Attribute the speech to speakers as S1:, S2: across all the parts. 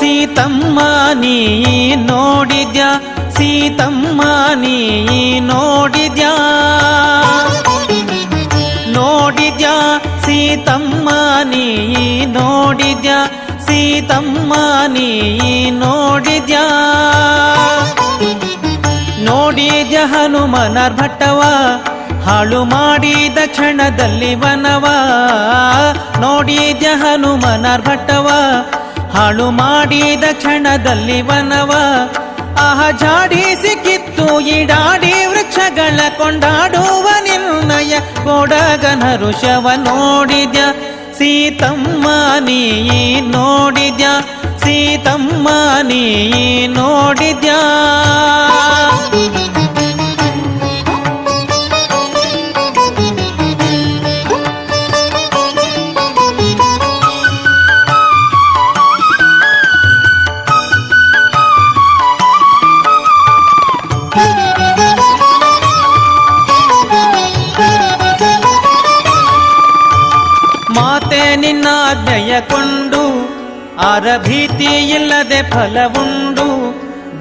S1: ಸೀತಮ್ಮ, ನೀ ನೋಡಿದ್ಯಾ? ಸೀತಮ್ಮ, ನೀ ನೋಡಿದ್ಯಾ? ನೋಡಿದ್ಯಾ? ಸೀತಮ್ಮ, ನೀ ನೋಡಿದ್ಯಾ? ಸೀತಮ್ಮ, ನೀ ನೋಡಿದ್ಯಾ? ನೋಡಿದ್ಯ ಹನುಮನರ್ ಭಟ್ಟವ? ಹಾಳು ಮಾಡಿದ ಕ್ಷಣದಲ್ಲಿ ವನವ? ನೋಡಿದ್ಯ ಹನುಮನರ್ ಭಟ್ಟವ? ಹಾಳು ಮಾಡಿದ ಕ್ಷಣದಲ್ಲಿ ವನವ. ಆಹ ಜಾಡಿಸಿ ಸಿಕ್ಕಿತ್ತು, ಈಡಾಡಿ ವೃಕ್ಷಗಳ ಕೊಂಡಾಡುವ ನಿರ್ಣಯ. ಕೊಡಗನ ಋಷವ ನೋಡಿದ್ಯ, ಸೀತಮ್ಮ ನೀ ನೋಡಿದ್ಯಾ, ಸೀತಮ್ಮ ನೀ ನೋಡಿದ್ಯಾ. ನಿನ್ನಾಜ್ಞೆಯ ಕೊಂಡು ಆರ ಭೀತಿ ಇಲ್ಲದೆ ಫಲವುಂಡು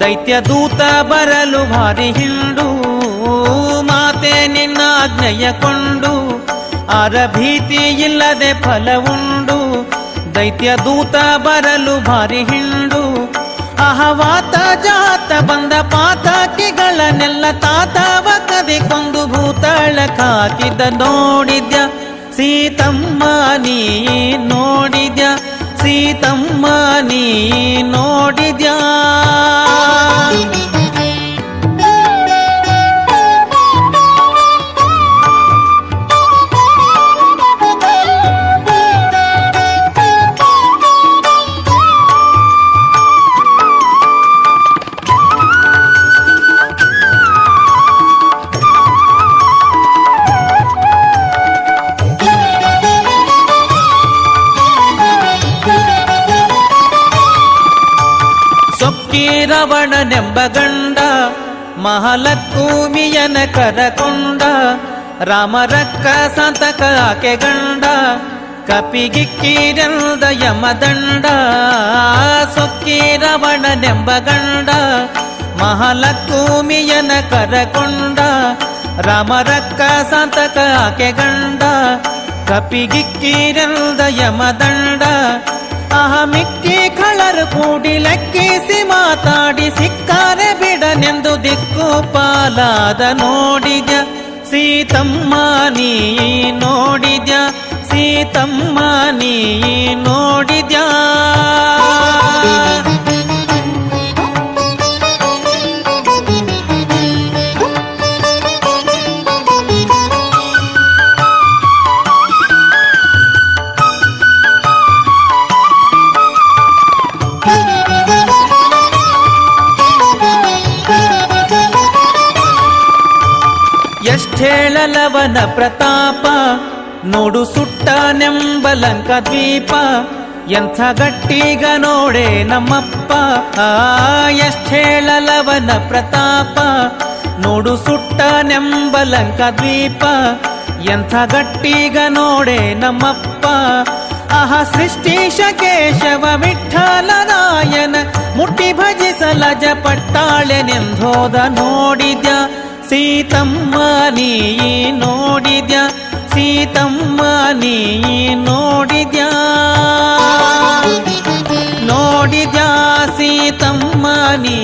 S1: ದೈತ್ಯ ದೂತ ಬರಲು ಭಾರಿ ಹಿಂಡು. ಮಾತೆ ನಿನ್ನಾಜ್ಞೆಯ ಕೊಂಡು ಆರ ಭೀತಿ ಇಲ್ಲದೆ ಫಲವುಂಡು ದೈತ್ಯ ದೂತ ಬರಲು ಭಾರಿ ಹಿಂಡು. ಅಹವಾತ ಜಾತ ಬಂದ ಪಾತಾಕಿಗಳನ್ನೆಲ್ಲ ತಾತ ಕದಿ ಕೊಂದು ಭೂತಳ ಕಾಕಿದ ನೋಡಿದ್ಯ ಸೀತಮ್ಮ ಸೊಕ್ಕೀರವಣನೆಂಬ ಗಂಡ ಮಹಾಲಕ್ಕೂಮಿಯನ ಕರಕೊಂಡ ರಾಮರಕ್ಕ ಸಂತಕ ಆಕೆ ಗಂಡ, ಕಪಿಗಿಕ್ಕಿರೆಲ್ದ ಯಮದಂಡ ಸೊಕ್ಕೀರವಣನೆಂಬ ಗಂಡ ಮಹಾಲಕ್ಕೂಮಿಯನ ಕರಕೊಂಡ ರಾಮರಕ್ಕ ಸಂತಕ ಆಕೆ ಗಂಡ, ಕಪಿಗಿಕ್ಕಿರೆಲ್ದ ಯಮದಂಡ ಅಹ ಕಳರು ಕೂಡಿ ಲಕ್ಕಿಸಿ ಮಾತಾಡಿ ಸಿಕ್ಕಾರೆ ಬಿಡನೆಂದು ದಿಕ್ಕು ಪಾಲಾದ ನೋಡಿದ ಸೀತಮ್ಮ, ನೀ ನೋಡಿದ್ಯಾ. ಸೀತಮ್ಮ, ನೀ ನೋಡಿದ್ಯಾ. ಎಷ್ಟೇಳಲವನ ಪ್ರತಾಪ? ನೋಡು ಸುಟ್ಟ ನೆಂಬಲಂಕ ದ್ವೀಪ. ಎಂಥ ಗಟ್ಟಿಗ ನೋಡೆ ನಮ್ಮಪ್ಪ? ಆ, ಎಷ್ಟೇಳಲವನ ಪ್ರತಾಪ? ನೋಡು ಸುಟ್ಟ ನೆಂಬಲಂಕ ದ್ವೀಪ. ಎಂಥ ಗಟ್ಟಿಗ ನೋಡೆ ನಮ್ಮಪ್ಪ? ಅಹ ಸೃಷ್ಟಿಶ ಕೇಶವ ವಿಠಲ ನಾಯನ. ಮುಟ್ಟಿ ಭಜಿಸಲ ಜಪಟ್ಟಾಳೆನೆಂದೋದ ನೋಡಿದ್ಯ? ಸೀತಮ್ಮ ನೀ ನೋಡಿದ್ಯ? ಸೀತಮ್ಮ ನೀ ನೋಡಿದ್ಯಾ? ನೋಡಿದ್ಯಾ? ಸೀತಮ್ಮ ನೀ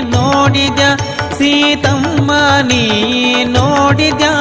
S1: ನೋಡಿದ್ಯಾ? ಸೀತಮ್ಮ ನೀ ನೋಡಿದ್ಯಾ?